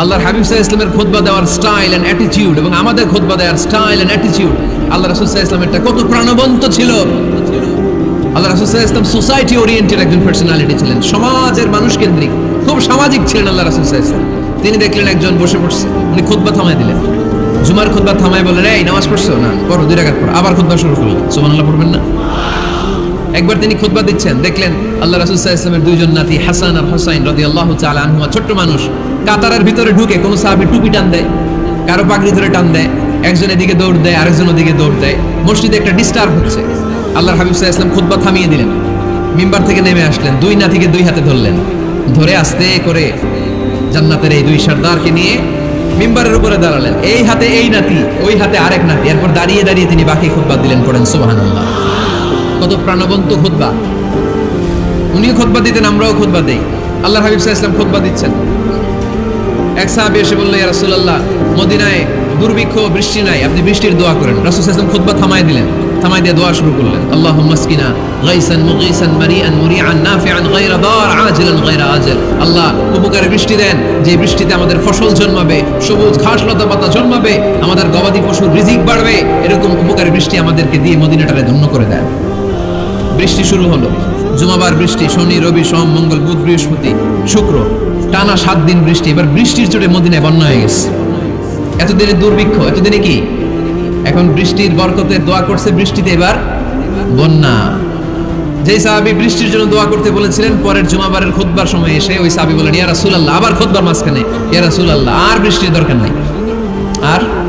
আল্লাহর হাবিব সাহা ইসলামের খোদবা দেওয়ার স্টাইল অ্যান্ড অ্যাটিটিউড এবং আমাদের খোদবা দেওয়ার স্টাইল অ্যান্ড অ্যাটিটিউড আল্লাহ রাসুল সাহা ইসলামেরটা কত প্রাণবন্ত ছিল। আল্লাহ রাসুল সাহা ইসলাম সোসাইটি ওরিয়েন্টেড একজন পার্সোনালিটি ছিলেন, সমাজের মানুষ কেন্দ্রিক, খুব সামাজিক ছিলেন আল্লাহ রাসুল সাহা ইসলাম তিনি দেখলেন একজন বসে পড়ছে, উনি খুদবা থামায় দিলেন। জুমার খুদবা থামায় বললেন, এই, নামাজ পড়ছো? না, পড়ো, দুই রাখার পর আবার খুদবা শুরু করলেন। সুবহানাল্লাহ, পড়বেন না? একবার তিনি খুতবা দিচ্ছেন, দেখলেন আল্লাহ রাসুল সাহা ইসলামের দুইজন নাতি হাসান আর হোসাইন রদি আল্লাহ চালা ছোট্ট মানুষ। কাতারের ভিতরে ঢুকে কোনো সাহাবি টুপি টান দেয়, কারও পাগড়ি ধরে টান দেয় একজন এদিকে দৌড় দেয় আরেকজন ওদিকে দৌড় দেয়। মসজিদে একটা ডিস্টার্ব হচ্ছে। আল্লাহর হাবিব সাহা ইসলাম খুতবা থামিয়ে দিলেন। মিম্বার থেকে নেমে আসলেন, দুই নাতিকে দুই হাতে ধরলেন। ধরে আস্তে করে জান্নাতের এই দুই সর্দারকে নিয়ে মিম্বারের উপরে দাঁড়ালেন। এই হাতে এই নাতি, ওই হাতে আরেক নাতি। এরপর দাঁড়িয়ে দাঁড়িয়ে তিনি বাকি খুতবা দিলেন পড়েন, সুবহানাল্লাহ। কত প্রাণবন্ত খুতবা। উনিও খুতবা দিতেন, আমরাও খুতবা দেই। আল্লাহ হাবিব সাহা ইসলাম খুতবা দিচ্ছেন। এক সাহাবি এসে বলল, ইয়া রাসূলুল্লাহ, মদিনায় দুর্ভিক্ষ, বৃষ্টি নাই, আপনি বৃষ্টির দোয়া করেন। রাসূল সাল্লাল্লাহু খুতবা থামায় দিলেন, থামায় দিয়ে দোয়া শুরু করলেন, আল্লাহুম্মা আসকিনা গাইসান মুগীসান মারিআন মুরিআন নাফিআন গায়রা দার আজিলান গায়রা আজল। আল্লাহ উপকারে বৃষ্টি দেন, যে বৃষ্টিতে আমাদের ফসল জন্মাবে, সবুজ ঘাস লতা পাতা জন্মাবে, আমাদের গবাদি পশুর রিজিক বাড়বে, এরকম উপকারী বৃষ্টি আমাদেরকে দিয়ে মদিনাটারে ধন্য করে দেন। বৃষ্টি শুরু হলো, জুমাবার বৃষ্টি, শনি, রবি, সোম, মঙ্গল, বুধ, বৃহস্পতি, শুক্র টানা সাত দিন বৃষ্টি, এবার বৃষ্টির চোটে মদিনায় বন্যা হয়ে গেছে। এতদিনে দুর্ভিক্ষ, এতদিনে কি? এখন বৃষ্টির বরকতে দোয়া করছে বৃষ্টিতে এবার বন্যা। যে সাহাবি বৃষ্টির জন্য দোয়া করতে বলেছিলেন, পরের জুমাবারের খোদবার সময় এসে ওই সাহাবি বলেন ইয়ারা সুলাল্লাহ আবার খোদবার মাঝখানে ইয়ারা সুলাল্লাহ আর বৃষ্টির দরকার নাই। আর।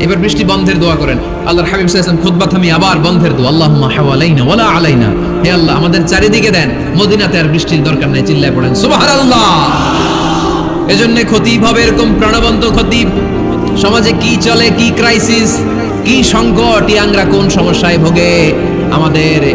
এবার বৃষ্টি বন্ধের দোয়া করেন। আল্লাহর হাবিব সাল্লাল্লাহু খুতবা থামি, আবার বন্ধের দোয়া। আল্লাহুম্মা হাওয়ালাইনা ওয়ালা আলাইনা। হে আল্লাহ, আমাদের চারিদিকে দেন। মদিনাতে আর বৃষ্টির দরকার নাই, চিল্লায় পড়েন। সুবহানাল্লাহ! এজন্য খতিব হবে এরকম প্রাণবন্ত খতিব। সমাজে কি চলে, কি ক্রাইসিস কি সংকট, ইয়াংরা কোন সমস্যায় ভোগে? আমাদের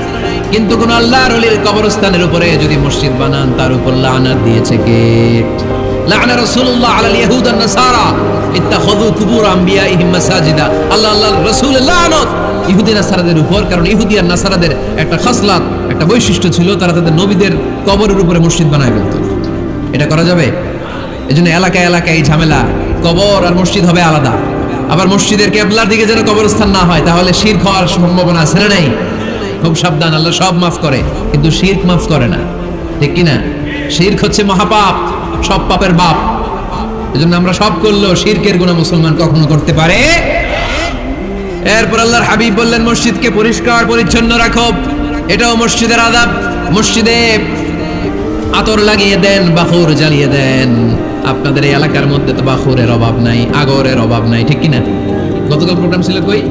কিন্তু কোন আল্লাহর ওলির কবরস্থানের উপরে যদি মসজিদ বানান, তার উপর লানাত দিয়েছে কে? লানা রাসূলুল্লাহ আলাল ইয়াহুদ আন নাসারা। ইত্তাখাযু কুবুর আম্বিয়াইহিম মাসাজিদা। আল্লাহ, আল্লাহর রাসূল লানত। ইহুদি নাসারাদের উপর, কারণ ইহুদি আর নাসারাদের একটা খাসলাত, একটা বৈশিষ্ট্য ছিল, তারা তাদের নবীদের কবরের উপরে মসজিদ বানায় ফেলতো। এটা করা যাবে? এজন্য এলাকায় এলাকায় এই ঝামেলা। কবর আর মসজিদ হবে আলাদা। আবার মসজিদের কেবলার দিকে যেন কবরস্থান না হয়, তাহলে শির খাওয়ার সম্ভাবনা আছে না নাই? খুব সাবধান, আল্লাহ সব মাফ করে, কিন্তু শির্ক মাফ করে না। ঠিক কিনা? শির্ক হচ্ছে মহাপাপ, সব পাপের বাপ। এজন্য আমরা সব করলেও শিরকের গুণা মুসলমান কখনো করতে পারে। এরপর আল্লাহর হাবিব বললেন, মসজিদকে পরিষ্কার, পরিচ্ছন্ন রাখো। এটাও মসজিদের আদাব মসজিদে আতর লাগিয়ে দেন, বাহুর জ্বালিয়ে দেন। আপনাদের এই এলাকার মধ্যে তো বাহুরের অভাব নাই, আগরের অভাব নাই, ঠিক কিনা? গতকাল প্রোগ্রাম ছিল কই?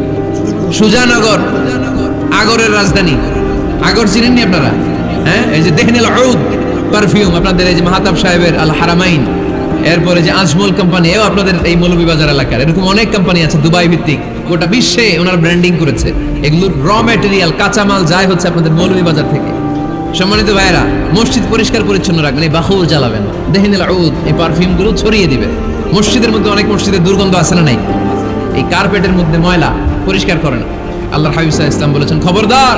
সুজানগর। আগরের রাজধানী। আগর চিনেননি আপনারা? হ্যাঁ? এই যে দেখেন পারফিউম আপনাদের এই যে মাহাতাব সাহেবের আল হারামাইন। এরপরে যে আজমল কোম্পানি এও আপনাদের এই মৌলভীবাজার এলাকার। এরকম অনেক কোম্পানি আছে দুবাই ভিত্তিক। গোটা বিশ্বে ওনারা ব্র্যান্ডিং করেছে। এগুলোর র ম্যাটেরিয়াল কাঁচামাল যায় হচ্ছে আপনাদের মৌলভীবাজার থেকে। সম্মানিত ভাইরা মসজিদ পরিষ্কার পরিচ্ছন্ন রাখবেন, এই বাহুল জ্বালাবেন। দেখেন আউদ, এই পারফিউমগুলো ছড়িয়ে দিবেন মসজিদের মধ্যে অনেক মসজিদের দুর্গন্ধ আছে না নাই? এই কার্পেটের মধ্যে ময়লা পরিষ্কার করেন আল্লাহ হাবিব সাহা ইসলাম বলেছেন, খবরদার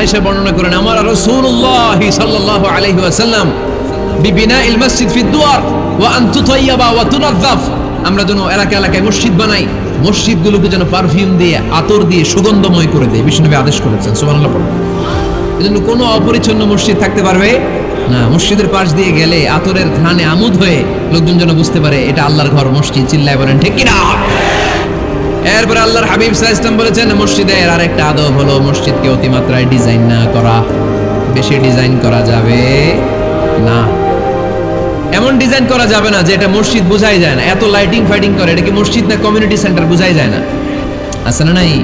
আয়েশা বর্ণনা করেন, আমার রাসূলুল্লাহ সাল্লাল্লাহু আলাইহি ওয়াসাল্লাম বিবিনা ইল মসজিদ আমরা যেন এলাকা এলাকায় মসজিদ বানাই, মসজিদগুলোকে যেন পারফিউম দিয়ে, আতর দিয়ে সুগন্ধময় করে দেয় বিষ্ণুনবী আদেশ করেছেন এজন্য কোনো অপরিচ্ছন্ন মসজিদ থাকতে পারবে না, মসজিদের পাশ দিয়ে গেলে আতরের ঘ্রাণে আমোদ হয়ে লোকজন যেন বুঝতে পারে, এটা আল্লাহর ঘর, মসজিদ চিল্লায় বলেন, ঠিক কিনা? এরপরে আল্লাহর হাবিব সাহা বলেছেন, মসজিদের আর একটা আদব হলো মসজিদকে অতিমাত্রায় ডিজাইন না করা। বেশি ডিজাইন করা যাবে না। এমন ডিজাইন করা যাবে না যে এটা মসজিদ বোঝাই যায় না। এত লাইটিং ফাইটিং করে, এটা কি মসজিদ না কমিউনিটি সেন্টার বোঝাই যায় না? আছে না নাই?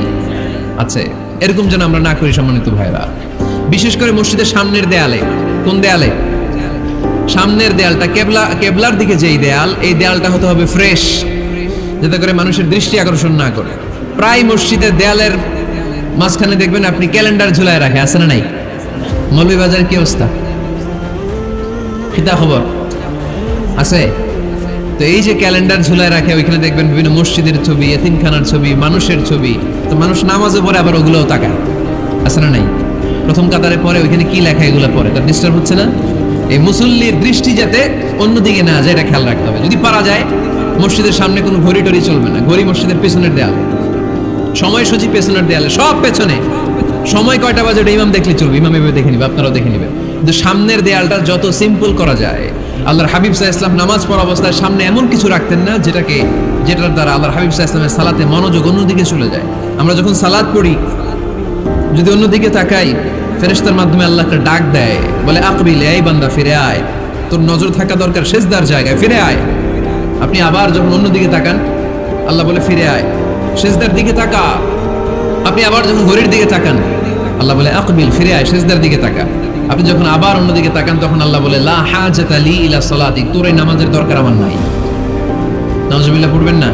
আছে। এরকম যেন আমরা না করি, সম্মানিত ভাইরা বিশেষ করে মসজিদের সামনের দেয়ালে। কোন দেয়ালে? সামনের দেয়ালটা কেবলা কেবলার দিকে যেই দেয়াল, এই দেয়ালটা হতে হবে ফ্রেশ যাতে করে মানুষের দৃষ্টি আকর্ষণ না করে। প্রায় মসজিদের দেয়ালের মাঝখানে দেখবেন আপনি ক্যালেন্ডার ঝুলায় রাখে, আছে না নাই? মৌলভীবাজার কি অবস্থা? খিতা খবর? আছে? তো এই যে ক্যালেন্ডার ঝুলায় রাখে, ওইখানে দেখবেন বিভিন্ন মসজিদের ছবি, এতিমখানার ছবি, মানুষের ছবি। তো মানুষ নামাজে পড়ে, আবার ওগুলোও তাকায়। আছে না নাই? প্রথম কাতারে পরে ওইখানে কি লেখা এগুলো পরে তার ডিস্টার্ব হচ্ছে না? এই মুসল্লির দৃষ্টি যাতে অন্যদিকে না যায়, এটা খেয়াল রাখতে হবে। যদি পারা যায় মসজিদের সামনে কোনো ঘড়ি টড়ি চলবে না। ঘড়ি মসজিদের পেছনের দেয়াল। সময় সূচি পেছনের দেয়ালে, সব পেছনে। সময় কয়টা বাজে ওটা ইমাম দেখলে চলবে। ইমাম এভাবে দেখে নিবে, আপনারাও দেখে নেবেন। কিন্তু সামনের দেয়ালটা যত সিম্পল করা যায়, আল্লাহর হাবিব সাহা ইসলাম নামাজ পড়া অবস্থায় সামনে এমন কিছু রাখতেন না, যেটাকে, যেটার দ্বারা আল্লাহর হাবিব সাহা ইসলামের সালাতে মনোযোগ অন্যদিকে চলে যায়। আমরা যখন সালাদ পড়ি, যদি অন্যদিকে তাকাই, ফেরেশতার মাধ্যমে আল্লাহ একটা ডাক দেয়, বলে, আকবিল এই বান্দা, ফিরে আয়। তোর নজর থাকা দরকার শেষদার জায়গায়, ফিরে আয়। আপনি আবার যখন অন্যদিকে তাকান, আল্লাহ বলে, ফিরে আয়। শেষদার দিকে তাকা। আপনি আবার যখন ঘড়ির দিকে তাকান, আল্লাহ বলে, আকবিল, ফিরে আয় শেষদার দিকে তাকা। আপনি যখন আবার অন্যদিকে তাকান, তখন আল্লাহ বলে, লা হাজাত আলী ইলা সালাতিক তোর এই নামাজের দরকার আমার নাই। নাউজুবিল্লাহ, পড়বেন না?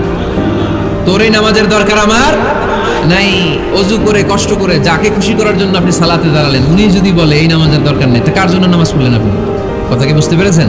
তোর এই নামাজের দরকার আমার নাই। অজু করে, কষ্ট করে, যাকে খুশি করার জন্য আপনি সালাতে দাঁড়ালেন, উনি যদি বলে, এই নামাজের দরকার নেই, তা কার জন্য নামাজ পড়লেন আপনি? কথা কি বুঝতে পেরেছেন?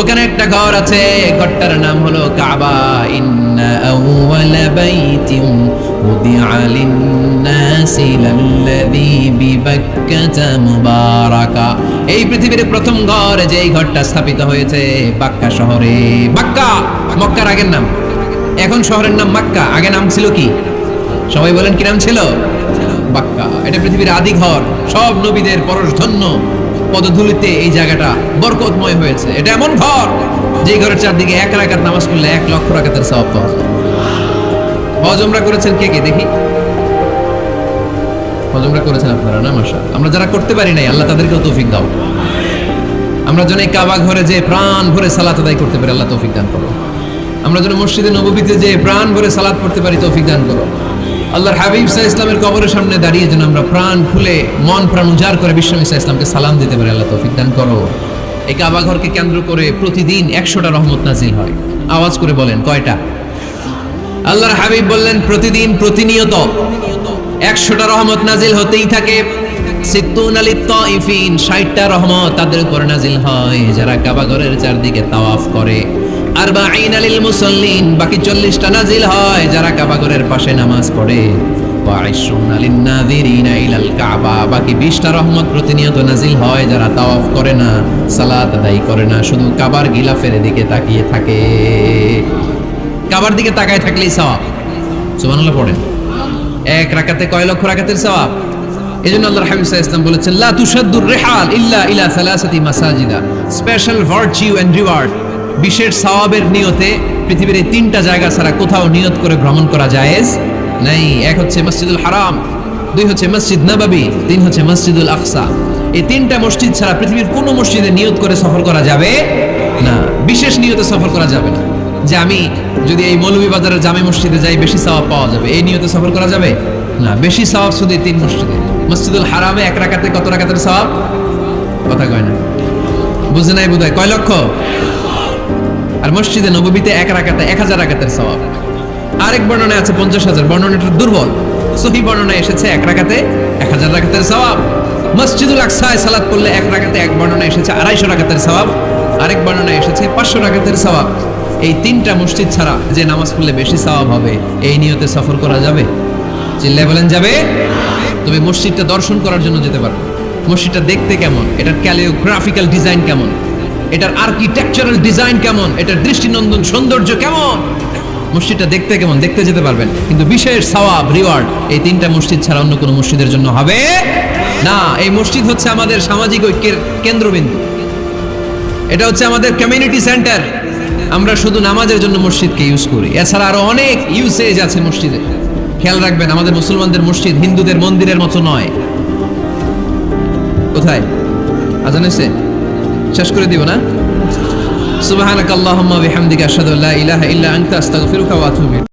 ওখানে একটা ঘর আছে, ঘরটার নাম হলো কাবা। ইন্না আউওয়ালা বাইতিন উদিআ লিন-নাসি বিবাক্কাতা মুবারাকা। এই পৃথিবীর প্রথম ঘর যে এই ঘরটা স্থাপিত হয়েছে বাক্কা শহরে। বাক্কা! মক্কার আগের নাম। এখন শহরের নাম মাক্কা আগে নাম ছিল কি? সবাই বলেন কি নাম ছিল? বাক্কা। এটা পৃথিবীর আদি ঘর। সব নবীদের পরশধন্য পদধূলিতে এই জায়গাটা বরকতময় হয়েছে। এটা এমন ঘর যে ঘরের চারদিকে এক রাকাত নামাজ পড়লে এক লক্ষ রাকাতের সওয়াব পাওয়া যায়। হজ করেছেন কে কে? দেখি। হজ উমরা করেছেন আপনারা না? মাসা আমরা যারা করতে পারি নাই, আল্লাহ তাদেরকেও তৌফিক দাও। আমরা যেন এই কাবা ঘরে যে প্রাণ ভরে সালাত আদায় করতে পারি, আল্লাহ তৌফিক দান করো। আমরা যেন মসজিদে নববীতে যে প্রাণ ভরে সালাত পড়তে পারি, তৌফিক দান করো। আল্লাহর হাবিব সাহা ইসলামের কবরের সামনে দাঁড়িয়ে যেন আমরা প্রাণ খুলে, মন প্রাণ উজাড় করে বিশ্ব ইসা ইসলামকে সালাম দিতে পারি, আল্লাহ তৌফিক দান করো। এই কাবা ঘরকে কেন্দ্র করে প্রতিদিন একশোটা রহমত নাজিল হয়। আওয়াজ করে বলেন, কয়টা? আল্লাহর হাবিব বললেন, প্রতিদিন প্রতিনিয়ত একশোটা রহমত নাজিল হতেই থাকে। আলী ষাটটা রহমত তাদের উপর নাজিল হয়, যারা কাবা ঘরের চারদিকে তাওয়াফ করে। আর বা আলিল মুসল্লিন, বাকি চল্লিশটা নাজিল হয়, যারা কাবা ঘরের পাশে নামাজ পড়ে। ওয়াইশুন আলিন নাযিরিনা ইলাল কাবা, বাকি বিশটা রহমত প্রতিনিয়ত নাজিল হয়, যারা তাওয়াফ করে না, সালাত আদায় করে না, শুধু কাবার গিলাফের দিকে তাকিয়ে থাকে। কাবার দিকে তাকায় থাকলেই সওয়াব। সুবহানাল্লাহ এক রাকাতে কয় লক্ষ রাকাতের সওয়াব? এই জন্য আল্লাহ সাল্লাল্লাহু ইসলাম বলেছেন, লা তুশাদ্দুর রিহাল ইলা সালাসাতি মাসাজিদা। স্পেশাল ভার্চিউ এন্ড রিওয়ার্ড বিশেষ সওয়াবের নিয়তে পৃথিবীর এই তিনটা জায়গা ছাড়া কোথাও নিয়ত করে ভ্রমণ করা জায়েজ নাই। এক হচ্ছে মসজিদুল হারাম, দুই হচ্ছে মসজিদ নববী, তিন হচ্ছে মসজিদুল আকসা। এই তিনটা মসজিদ ছাড়া পৃথিবীর কোনো মসজিদে নিয়ত করে সফর করা যাবে না। বিশেষ নিয়তে সফর করা যাবে না। যে আমি যদি এই মৌলভীবাজারের জামে মসজিদে যাই, বেশি সওয়াব পাওয়া যাবে। এই নিয়তে সফর করা যাবে? না, বেশি সওয়াব শুধু এই তিন মসজিদে। মসজিদুল হারামে এক রাকাতে কত রাকাতের সওয়াব? কথা কয় না। বুঝে নাই বোধহয়? কয় লক্ষ? আর মসজিদে নববীতে এক রাখাতে এক হাজার রাকাতের সওয়াব। আরেক বর্ণনা আছে পঞ্চাশ হাজার। বর্ণনাটা দুর্বল। সহি বর্ণনায় এসেছে এক রাখাতে এক হাজার রাকাতের সওয়াব। মসজিদুল আকসায় সালাত করলে এক রাখাতে এক বর্ণনা এসেছে আড়াইশো রাকাতের সওয়াব। আরেক বর্ণনায় এসেছে পাঁচশো রাকাতের সওয়াব। এই তিনটা মসজিদ ছাড়া যে নামাজ পড়লে বেশি সওয়াব হবে, এই নিয়তে সফর করা যাবে? চিল্লায় বলেন, যাবে? তবে মসজিদটা দর্শন করার জন্য যেতে পারো। মসজিদটা দেখতে কেমন? এটার ক্যালিওগ্রাফিক্যাল ডিজাইন কেমন? এটার আর্কিটেকচারাল ডিজাইন কেমন? এটার দৃষ্টিনন্দন সৌন্দর্য কেমন? মসজিদটা দেখতে কেমন? দেখতে যেতে পারবেন। কিন্তু বিশেষ সওয়াব রিওয়ার্ড এই তিনটা মসজিদ ছাড়া অন্য কোনো মসজিদের জন্য হবে না। এই মসজিদ হচ্ছে আমাদের সামাজিক ঐক্যের কেন্দ্রবিন্দু। এটা হচ্ছে আমাদের কমিউনিটি সেন্টার আমরা শুধু নামাজের জন্য মসজিদকে ইউজ করি। এছাড়া আরও অনেক ইউসেজ আছে মসজিদে। খেয়াল রাখবেন, আমাদের মুসলমানদের মসজিদ হিন্দুদের মন্দিরের মতো নয়। কোথায়? আজান হয়েছে? শেষ করে দিব না। সুবাহ বিহামদিকা আশহাদু আল্লা ইলাহা ইল্লা আনতা আস্তাগফিরুকা ওয়া